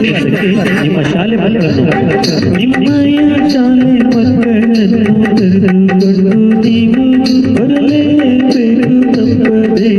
ಈ ನಿಮ್ಮ ಶಾಲೆ ಮಕ್ಕಳನ್ನು ನಿಮ್ಮಯ ಶಾಲೆ ಮಕ್ಕಳನ್ನು ಕರೆದುಕೊಂಡು ನೀವು ಬರಲೇಬೇಕು ತಪ್ಪದೇ.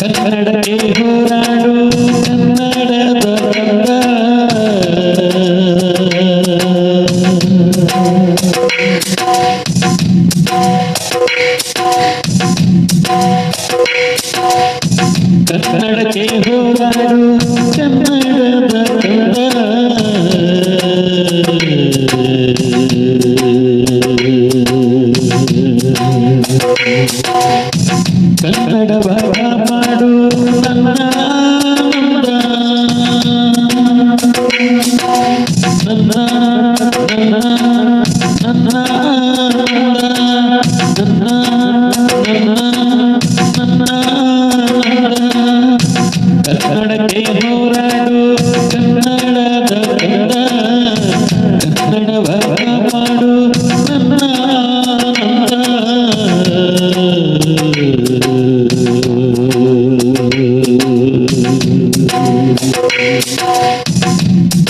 ಕನ್ನಡಕ್ಕೆ ಹೋರಾಡು ಕನ್ನಡದ ರಂಗ. ಕನ್ನಡಕ್ಕೆ ಹೋರಾಡು ಕನ್ನಡದ ಕನ್ನಡ ಮಾಡು ನನ್ನ. ನನ್ನ ನನ್ನ ನನ್ನ ನನ್ನ ಕನ್ನಡಕ್ಕೆ ಹೋರಾಡು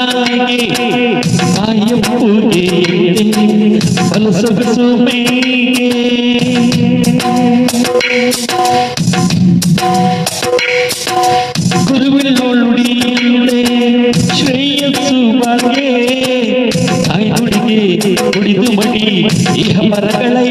ತಾಯಿಗೆ ತಾಯಿಯ ಪೂಜೆಯಲ್ಲಿ ಫಲ ಸೊಗಸು குடித்து மடி இக மரங்களை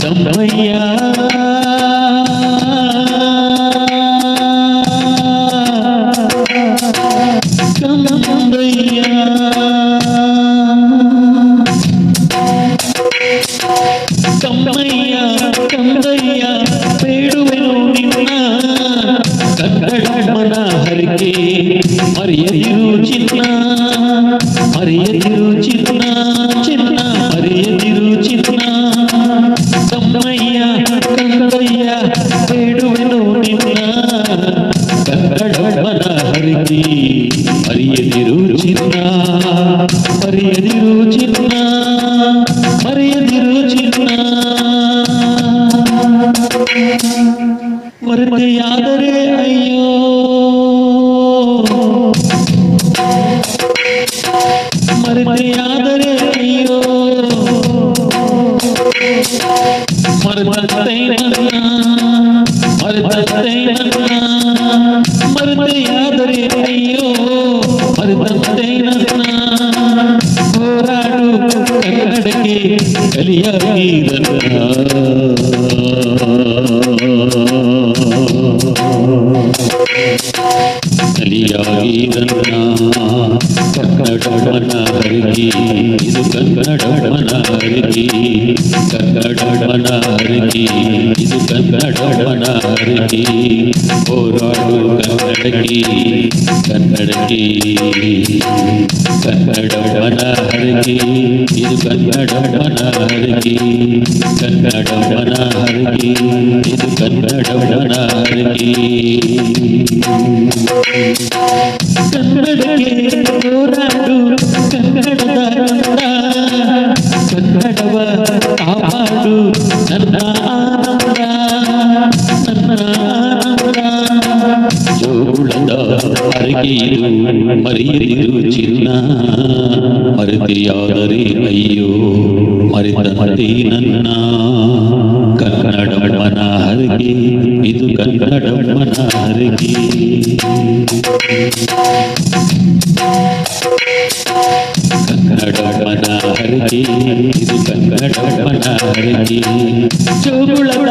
தம்மையா పరియరు చిన్న పరియరు చిన్న చిన్న పరియరు చిన్న తమ్మయ్య కందయ్య వేడువెను నిన్న. కన్నడమ్మన హరికి పరియదిరు చిన్న మరతయ్యో మరతయ్యోరాడు కన్నడకి కలియీరన్నా కలియీరన్నా కన్నడ హరి ఇది కన్నడ హరి ಕಲಿಯಾಗಿ ಕಲಿಯಾಗಿ ಕನ್ನಡ ಹರಿಗೆ ಇದು ಕನ್ನಡ ಹರಿಗೆ ಕನ್ನಡ ಹರಿಗೆ ಇದು ಕನ್ನಡ ಹರಿಗೆ ಹೋರಾಡು ಕನ್ನಡಕ್ಕೆ ಕನ್ನಡಕ್ಕೆ ಕನ್ನಡ ಹರಿಗೆ ಇದು ಕನ್ನಡ ಹರಿಗೆ ಕನ್ನಡ ಹರಿಗೆ ಇದು ಕನ್ನಡ ಹರಿಗೆ ಕನ್ನಡಕ್ಕೆ ಹೋರಾಡು ಕನ್ನಡದ ಕಂದ ಮರೆತಂತೆ ನನ್ನ ಕನ್ನಡಮ್ಮನ ಹರಕೆ ಇದು ಕನ್ನಡಮ್ಮನ ಹರಕೆ ಕನ್ನಡಮ್ಮನ ಹರಕೆ ಇದು ಕನ್ನಡಮ್ಮನ ಹರಕೆ ಜೋಗುಳದ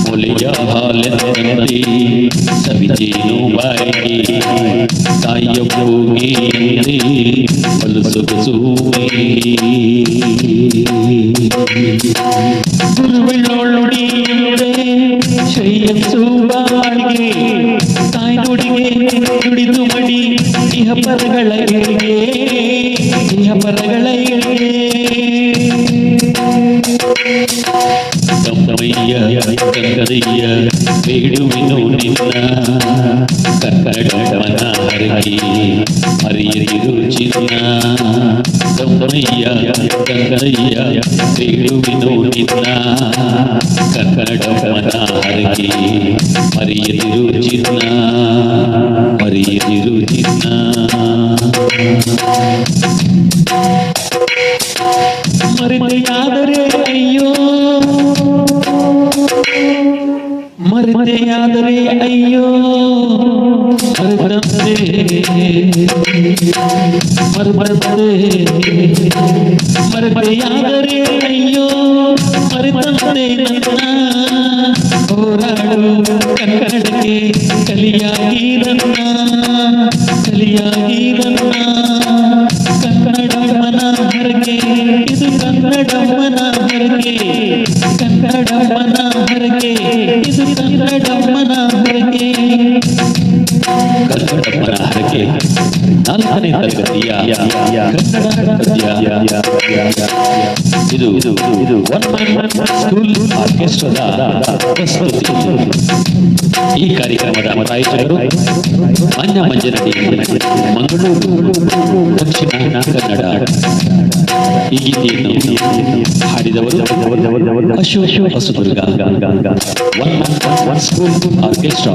भूल जालत नदी सभी बाई तायब होगी फल सुख सूगी തിരുവള്ളോളുടിയുടെ ശ്രേയസ്സുവാകെ താനൊടികെ തുടിതു മടി ഇഹപ്പറകളെ ഇഹപ്പറകളെ సంగమయ్య సంగదయ్య వేడువిను నిన్న కర్కటవన హరికి హరియరు చిన్న సంగమయ్య సంగదయ్య వేడువిను నిన్న కర్కటవన హరికి హరియరు చిన్న హరియరు చిన్న Thank you. മറിഞ്ഞ യാതൊരു അയ്യോ. മറിഞ്ഞ യാതൊരു അയ്യോ. മറുപടത്തേ മറുപടത്തേ മറുപടി യാതൊരു അയ്യോ. മറുപടത്തേ പോരാടും കണ്ണടക്കെ കലിയാകി കലിയാകി ಕನ್ನಡಮ್ಮನ ಹರಕೆ ಕನ್ನಡಮ್ಮನ ಹರಕೆ ಇದು ಕನ್ನಡಮ್ಮನ ಹರಕೆ ಕನ್ನಡಮ್ಮನ ಹರಕೆ ನಾಲ್ಕನೇ ತರಗತಿಯ ಇದು ಇದು ಈ ಕಾರ್ಯಕ್ರಮದ ಪ್ರಾಯೋಜಕರು ಮಾನ್ಯ ಮಂಜನಡಿ ಮಂಗಳೂರು ದಕ್ಷಿಣ ಕನ್ನಡ ಈ ಗೀತೆಯನ್ನು ಹಾಡಿದವರು Ashoka Hosadurga one one school orchestra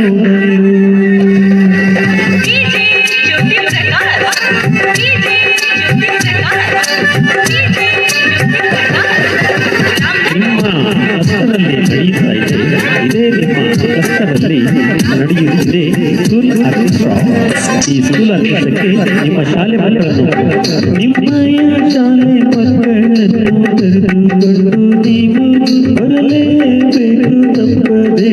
ನಿಮ್ಮ ಹಸ್ತದಲ್ಲಿ ನಡೆಯುತ್ತಿದೆ ಸ್ಕೂಲ್ ಆರ್ಕೆಸ್ಟ್ರಾ ಈ ಸ್ಕೂಲ್ ಆರ್ಕೆಸ್ಟ್ರಾಕ್ಕೆ ನಿಮ್ಮ ಶಾಲೆ ಮಕ್ಕಳನ್ನು ನಿಮ್ಮಯ ಶಾಲೆ ಮಕ್ಕಳನ್ನು ಕರೆದುಕೊಂಡು ನೀವು ಬರಲೇಬೇಕು ತಪ್ಪದೇ